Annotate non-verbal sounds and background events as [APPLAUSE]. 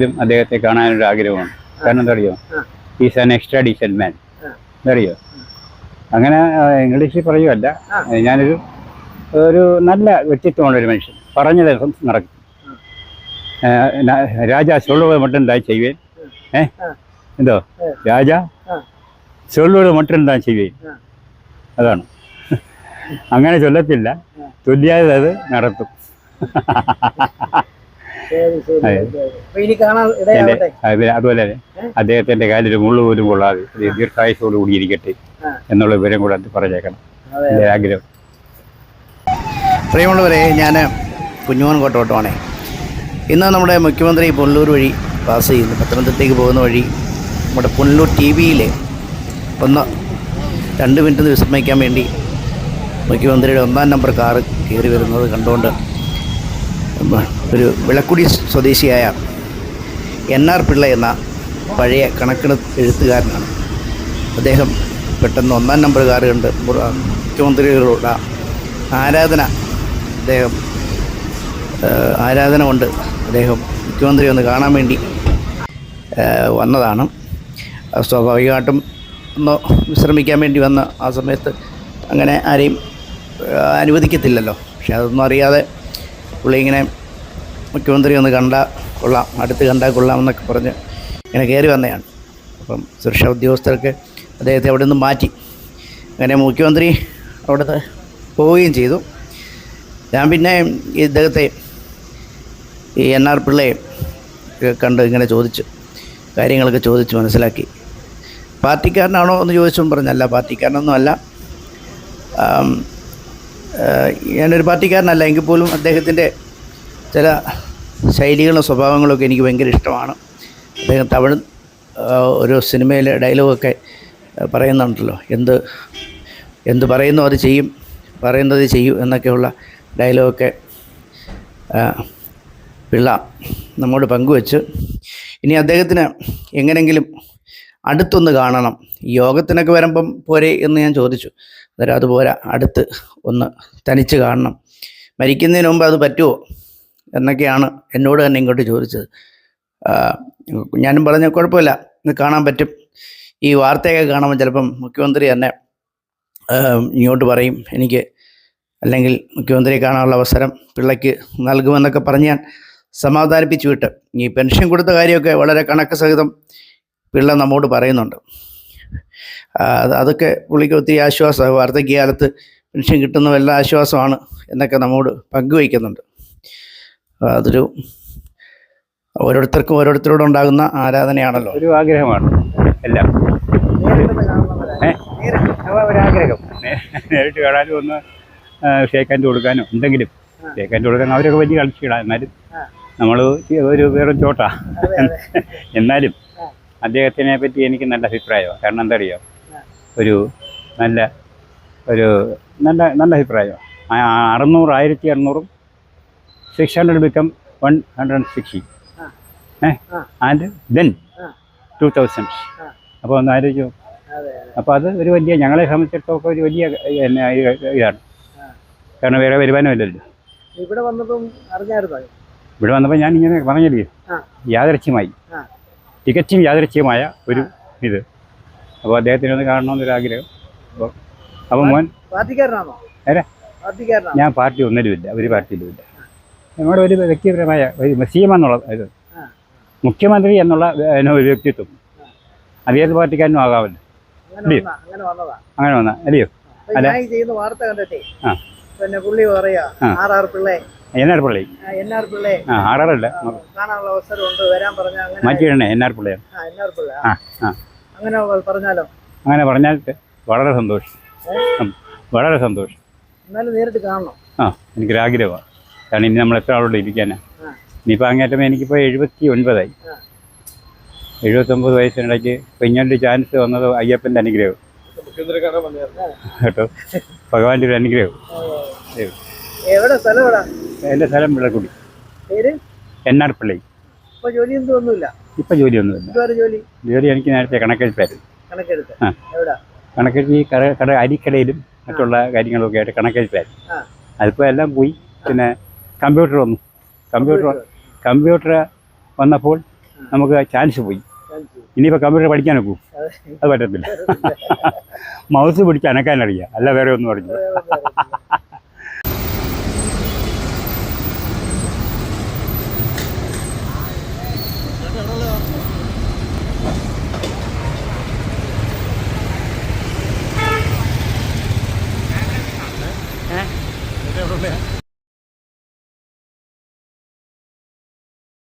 ഇതും അദ്ദേഹത്തെ കാണാനൊരു ആഗ്രഹമാണ്. കാരണം എന്താ അറിയോ? Is an extra decent man എന്തറിയോ അങ്ങനെ ഇംഗ്ലീഷിൽ പറയുമല്ല ഞാനൊരു ഒരു നല്ല വ്യക്തിത്വമുള്ള ഒരു മനുഷ്യൻ. പറഞ്ഞ ദിവസം നടക്കും. രാജ സൊള്ളുവത് മട്ടുണ്ടായി ചെയ്യുവേൻ. ഏ? എന്തോ? രാജ മട്ടും മട്ടുണ്ടായി ചെയ്യേ അതാണ്. [LAUGHS] അങ്ങനെ ചൊല്ലത്തില്ല. തുല്യാതെ അത് നടത്തും. [LAUGHS] അതുപോലെ? അദ്ദേഹത്തിന്റെ കാലിൽ മുള്ളു പോലും കൊള്ളാതെ ദീർഘായുസോട് കൂടിയിരിക്കട്ടെ. എന്നുള്ള വിവരം കൂടെ പറഞ്ഞേക്കണം. എന്റെ ആഗ്രഹം. പ്രിയമുള്ളവരെ ഞാൻ കുഞ്ഞുമോൻ കോട്ടോട്ടമാണേ ഇന്ന് നമ്മുടെ മുഖ്യമന്ത്രി പുനലൂർ വഴി പാസ് ചെയ്യുന്നു. പത്തനംതിട്ടയ്ക്ക് പോകുന്ന വഴി നമ്മുടെ പുനലൂർ ടി വിയിൽ ഒന്ന് രണ്ട് മിനിറ്റ് ഒന്ന് വിശ്രമിക്കാൻ വേണ്ടി മുഖ്യമന്ത്രിയുടെ ഒന്നാം നമ്പർ കാറ് കയറി വരുന്നത് കണ്ടുകൊണ്ട് ഒരു വിളക്കുടി സ്വദേശിയായ എൻ ആർ പിള്ള എന്ന പഴയ കണക്കിന് എഴുത്തുകാരനാണ്. അദ്ദേഹം പെട്ടെന്ന് ഒന്നാം നമ്പർ കാർ കണ്ട് മുഖ്യമന്ത്രികളുടെ ആരാധന അദ്ദേഹം ആരാധന കൊണ്ട് അദ്ദേഹം മുഖ്യമന്ത്രി ഒന്ന് കാണാൻ വേണ്ടി വന്നതാണ്. സ്വാഭാവികമായിട്ടും ഒന്ന് വിശ്രമിക്കാൻ വേണ്ടി വന്ന ആ സമയത്ത് അങ്ങനെ ആരെയും അനുവദിക്കത്തില്ലല്ലോ. പക്ഷെ അതൊന്നും അറിയാതെ പുള്ളി ഇങ്ങനെ മുഖ്യമന്ത്രി ഒന്ന് കണ്ടാൽ കൊള്ളാം അടുത്ത് കണ്ടാൽ കൊള്ളാം എന്നൊക്കെ പറഞ്ഞ് ഇങ്ങനെ കയറി വന്നതാണ്. അപ്പം സുരക്ഷാ ഉദ്യോഗസ്ഥർക്ക് അദ്ദേഹത്തെ അവിടെ നിന്ന് മാറ്റി. അങ്ങനെ മുഖ്യമന്ത്രി അവിടുത്തെ പോവുകയും ചെയ്തു. ഞാൻ പിന്നെ ഇദ്ദേഹത്തെ ഈ എൻ ആർ പിള്ളയെ കണ്ട് ഇങ്ങനെ ചോദിച്ചു കാര്യങ്ങളൊക്കെ ചോദിച്ച് മനസ്സിലാക്കി. പാർട്ടിക്കാരനാണോ എന്ന് ചോദിച്ചും പറഞ്ഞല്ല പാർട്ടിക്കാരനൊന്നും അല്ല. ഞാനൊരു പാർട്ടിക്കാരനല്ല എങ്കിൽ പോലും അദ്ദേഹത്തിന്റെ ചില ശൈലികളും സ്വഭാവങ്ങളൊക്കെ എനിക്ക് ഭയങ്കര ഇഷ്ടമാണ്. അദ്ദേഹം തമിഴ് ഒരു സിനിമയിലെ ഡയലോഗൊക്കെ പറയുന്നുണ്ടല്ലോ എന്ത് എന്ത് പറയുന്നു അത് ചെയ്യും പറയുന്നത് ചെയ്യും എന്നൊക്കെയുള്ള ഡയലോഗൊക്കെ പിള്ള നമ്മോട് പങ്കുവെച്ച് ഇനി അദ്ദേഹത്തിന് എങ്ങനെങ്കിലും അടുത്തൊന്ന് കാണണം. യോഗത്തിനൊക്കെ വരുമ്പം പോരെ എന്ന് ഞാൻ ചോദിച്ചു. അന്നേരം അതുപോലെ അടുത്ത് ഒന്ന് തനിച്ച് കാണണം. മരിക്കുന്നതിന് മുമ്പ് അത് പറ്റുമോ എന്നൊക്കെയാണ് എന്നോട് തന്നെ ഇങ്ങോട്ട് ചോദിച്ചത്. ഞാനും പറഞ്ഞ കുഴപ്പമില്ല കാണാൻ പറ്റും. ഈ വാർത്തയൊക്കെ കാണുമ്പോൾ ചിലപ്പം മുഖ്യമന്ത്രി തന്നെ ഇങ്ങോട്ട് പറയും എനിക്ക് അല്ലെങ്കിൽ മുഖ്യമന്ത്രിയെ കാണാനുള്ള അവസരം പിള്ളയ്ക്ക് നൽകുമെന്നൊക്കെ പറഞ്ഞ് ഞാൻ സമാധാനിപ്പിച്ചു വിട്ട്. ഈ പെൻഷൻ കൊടുത്ത കാര്യമൊക്കെ വളരെ കണക്ക് സഹിതം പിള്ള നമ്മോട് പറയുന്നുണ്ട്. അതൊക്കെ പുള്ളിക്ക് ഒത്തിരി ആശ്വാസമാണ് വാർദ്ധക്യകാലത്ത് പെൻഷൻ കിട്ടുന്ന വല്ല ആശ്വാസമാണ് എന്നൊക്കെ നമ്മോട് പങ്കുവയ്ക്കുന്നുണ്ട്. അതൊരു ഓരോരുത്തർക്കും ഓരോരുത്തരോടുണ്ടാകുന്ന ആരാധനയാണല്ലോ. ഒരു ആഗ്രഹമാണ്. എല്ലാം. ഒരാഗ്രഹം നേരിട്ട് കാണാനും ഒന്ന് ഷേക്കാന്റെ കൊടുക്കാനോ എന്തെങ്കിലും. ഷേക്കാന്റെ ഷേക്ക് കൊടുക്കാൻ അവരൊക്കെ വലിയ കളിച്ചിടാം എന്നാലും. നമ്മൾ ഒരു വേറെ ചോട്ടാ. എന്നാലും. അദ്ദേഹത്തിനെ പറ്റി എനിക്ക് നല്ല അഭിപ്രായമാണ്. കാരണം എന്താ അറിയോ ഒരു നല്ല ഒരു നല്ല നല്ല അഭിപ്രായമാണ്. അറുന്നൂറ് ആയിരത്തി അറുന്നൂറും six hundred become one hundred and sixty. ഏ? And then two thousand. അപ്പോൾ ഒന്ന് ആലോചിച്ചു. അപ്പോൾ അത് ഒരു വലിയ ഞങ്ങളെ സംബന്ധിച്ചിടത്തോളം ഒരു വലിയ ഇതാണ്. കാരണം വേറെ വരുമാനമില്ലല്ലോ ഇവിടെ വന്നപ്പം അറിഞ്ഞായിരുന്നോ? ഇവിടെ വന്നപ്പോൾ ഞാൻ ഇങ്ങനെ പറഞ്ഞില്ലേ? ആ. തികച്ചും യാദൃച്ഛ്യമായ ഒരു ഇത്. അപ്പോൾ അദ്ദേഹത്തിനെ ഒന്ന് കാണണമെന്നൊരാഗ്രഹം അപ്പോൾ അപ്പോൾ മോൻ പാർട്ടിക്കാരനാണോ? ഞാൻ പാർട്ടി ഒന്നിലുമില്ല. ഒരു പാർട്ടിയിലുമില്ല. നമ്മുടെ ഒരു വ്യക്തിപരമായ ഒരു എം എന്നുള്ള ഇത്. മുഖ്യമന്ത്രി എന്നുള്ള ഒരു വ്യക്തിത്വം. അത് ഏത് പാർട്ടിക്കാരനും ആകാമല്ലോ. അങ്ങനെ വന്നാ അങ്ങനെ വന്നാൽ അല്ലയോ? അല്ലെ. പിന്നെ പുള്ളി പറയാ R Pillai N R Pillai. N R ആ ആറാറല്ല. കാണാനുള്ള അവസരം ഉണ്ട്. വരാൻ പറഞ്ഞ അങ്ങനെ മാറ്റിയിടണേ എൻ ആർ പിള്ളയാണ് ആർ പിള്ളേ. ആ. ആ അങ്ങനെ പറഞ്ഞാലോ? അങ്ങനെ പറഞ്ഞാൽ വളരെ സന്തോഷം. വളരെ സന്തോഷം. എന്നാലും നേരിട്ട് കാണണം. ആ എനിക്കൊരാഗ്രഹമാണ് കാരണം ഇനി നമ്മൾ എത്ര ആളോട് ഇരിക്കാനാ. ഇനിയിപ്പോൾ അങ്ങേറ്റം എനിക്കിപ്പോൾ എഴുപത്തി ഒൻപതായി. എഴുപത്തൊമ്പത് വയസ്സിനിടയ്ക്ക് ഇപ്പം ഇങ്ങനൊരു ചാൻസ് വന്നത് അയ്യപ്പന്റെ അനുഗ്രഹം. കേട്ടോ? ഭഗവാന്റെ ഒരു അനുഗ്രഹം. എവിടെ സ്ഥലം എവിടെ? എന്റെ സ്ഥലം വിളക്കുടി. പേര്? ഇപ്പൊ ജോലി ഒന്നും ഒന്നുമില്ല. ഇപ്പൊ ജോലിയൊന്നുമില്ല. ഇതുവരെ ജോലി? ജോലി എനിക്ക് നേരത്തെ കണക്കെടുത്തായിരുന്നു കണക്കെടുത്ത്. കണക്കെടുത്ത് ഈ കട കട അരിക്കടയിലും മറ്റുള്ള കാര്യങ്ങളൊക്കെ ആയിട്ട് കണക്കെടുത്തായിരുന്നു അതിപ്പോ അതിപ്പോൾ എല്ലാം പോയി. പിന്നെ കമ്പ്യൂട്ടർ വന്നു. കമ്പ്യൂട്ടർ കമ്പ്യൂട്ടർ വന്നപ്പോൾ നമുക്ക് ചാൻസ് പോയി. ഇനിയിപ്പോൾ കമ്പ്യൂട്ടർ പഠിക്കാൻ ഒക്കൂ അത്. പറ്റത്തില്ല. മൗസ് പിടിച്ച് അനക്കാനറിയാം. അല്ല വേറെ ഒന്നും അറിയത്തില്ല.